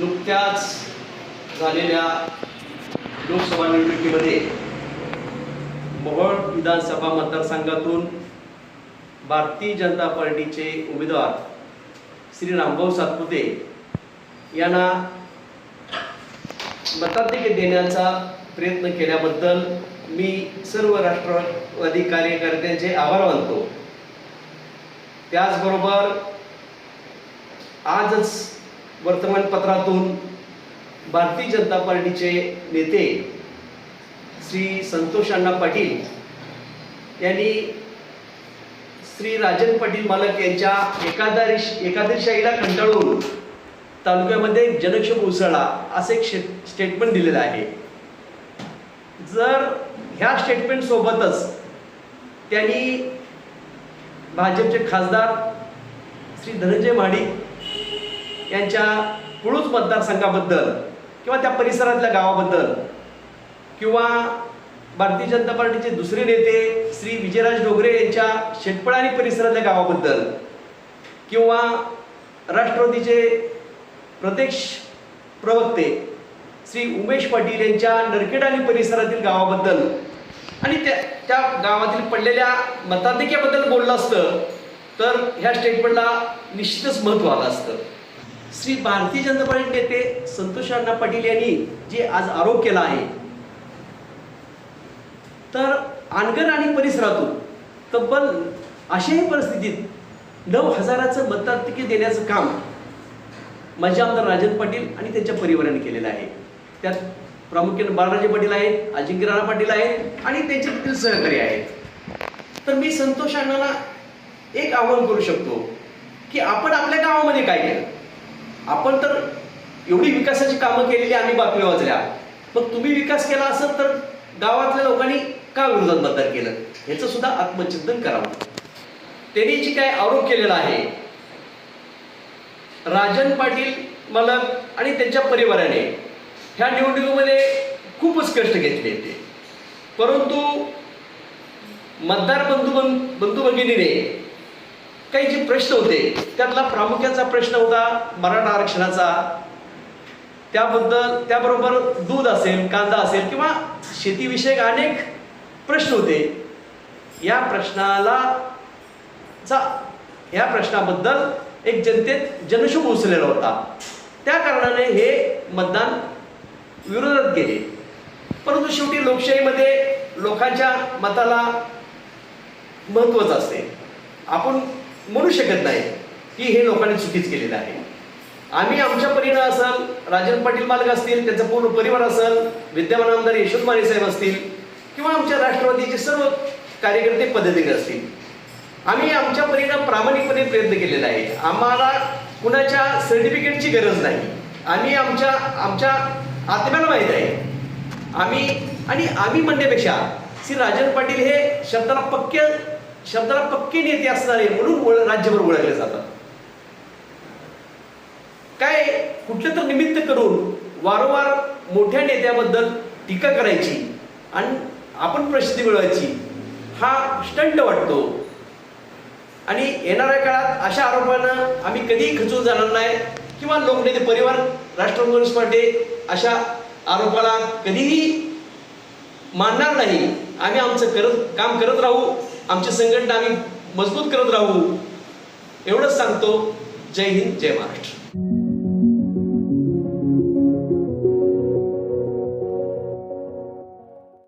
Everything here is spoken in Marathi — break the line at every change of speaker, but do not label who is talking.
नुकत्याच झालेल्या लोकसभा निवडणुकीमध्ये मोहोळ विधानसभा मतदारसंघातून भारतीय जनता पार्टीचे उमेदवार श्री रामभाऊ सातपुते यांना मताधिक्य देण्याचा प्रयत्न केल्याबद्दल मी सर्व राष्ट्रवादी कार्यकर्त्यांचे आभार मानतो. त्याचबरोबर आजच वर्तमानपत्रातून भारतीय जनता पार्टीचे नेते श्री संतोष अण्णा पाटील यांनी श्री राजन पाटील मालक यांच्या एकादश एकादशाईला कंटाळून तालुक्यामध्ये एक जनक्षोभ उसळला असे एक स्टेटमेंट दिलेलं आहे. जर ह्या स्टेटमेंटसोबतच त्यांनी भाजपचे खासदार श्री धनंजय महाडिक यांच्या पुळूज मतदारसंघाबद्दल किंवा त्या परिसरातल्या गावाबद्दल किंवा भारतीय जनता पार्टीचे दुसरे नेते श्री विजयराज डोगरे यांच्या शेटपळ आणि परिसरातल्या गावाबद्दल किंवा राष्ट्रवादीचे प्रत्यक्ष प्रवक्ते श्री उमेश पाटील यांच्या नरकेड आणि परिसरातील गावाबद्दल आणि त्या त्या गावातील पडलेल्या मताधिक्याबद्दल बोललं असतं तर ह्या स्टेटमेंटला निश्चितच महत्त्व आलं असतं. श्री भारतीय जनता पार्टी नेते संतोष अण्णा पाटील यांनी जे आज आरोप केला आहे तर आनगर आणि परिसरातून तब्बल अशाही परिस्थितीत नऊ हजाराचं मतदातिके देण्याचं काम माझे आमदार राजन पाटील आणि त्यांच्या परिवाराने केलेलं आहे. त्यात प्रामुख्याने बाळराजे पाटील आहेत अजिंक्य राणा पाटील आहेत आणि त्यांचे देखील सहकारी आहेत. तर मी संतोष अण्णाला एक आवाहन करू शकतो की आपण आपल्या गावामध्ये काय केलं? आपण तर एवढी विकासाची कामं केलेली आम्ही बातम्या वाचल्या. मग तुम्ही विकास केला असेल तर गावातल्या लोकांनी का विरोधात मतदान केलं? याचं सुद्धा आत्मचिंतन करावं. त्यांनी जी काय आरोप केलेला आहे राजन पाटील मलक आणि त्यांच्या परिवाराने ह्या निवडणुकीमध्ये खूपच कष्ट घेतले ते परंतु मतदार बंधू बंधू भगिनीने काही जे प्रश्न होते त्यातला प्रामुख्याचा प्रश्न होता मराठा आरक्षणाचा. त्याबद्दल त्याबरोबर दूध असेल कांदा असेल किंवा शेतीविषयक अनेक प्रश्न होते. या प्रश्नाला चा या प्रश्नाबद्दल एक जनतेत जनशोभ उसळलेला होता. त्या कारणाने हे मतदान विरोधात गेले. परंतु शेवटी लोकशाहीमध्ये लोकांच्या मताला महत्त्वच असते. आपण म्हणू शकत नाही की हे लोकांनी चुकीच केलेलं आहे. आम्ही आमच्या परीनं असाल राजन पाटील मालक असतील त्यांचा पूर्ण परिवार असेल विद्यमान आमदार यशवंत माने साहेब असतील किंवा आमच्या राष्ट्रवादीचे सर्व कार्यकर्ते पद्धतीने असतील. आम्ही आमच्या परीनं प्रामाणिकपणे प्रयत्न केलेला आहे. आम्हाला कुणाच्या सर्टिफिकेटची गरज नाही. आम्ही आमच्या आमच्या आत्म्याला माहीत आहे. आम्ही आणि आम्ही म्हणण्यापेक्षा श्री राजन पाटील हे शब्दाला पक्क्या शब्दाला पक्के नेते असणारे म्हणून ओळ राज्यभर ओळखले जातात. काय कुठलं तर निमित्त करून वारंवार मोठ्या नेत्याबद्दल टीका करायची आणि आपण प्रसिद्धी मिळवायची हा स्टंट वाटतो. आणि येणाऱ्या काळात अशा आरोपानं आम्ही कधीही खचून जाणार नाही किंवा लोकनेते परिवार राष्ट्रवादी काँग्रेस पार्टी अशा आरोपाला कधीही मानणार नाही. आम्ही आमचं करत काम करत राहू. आमची संघटना आम्ही मजबूत करत राहू एवढंच सांगतो. जय हिंद जय महाराष्ट्र.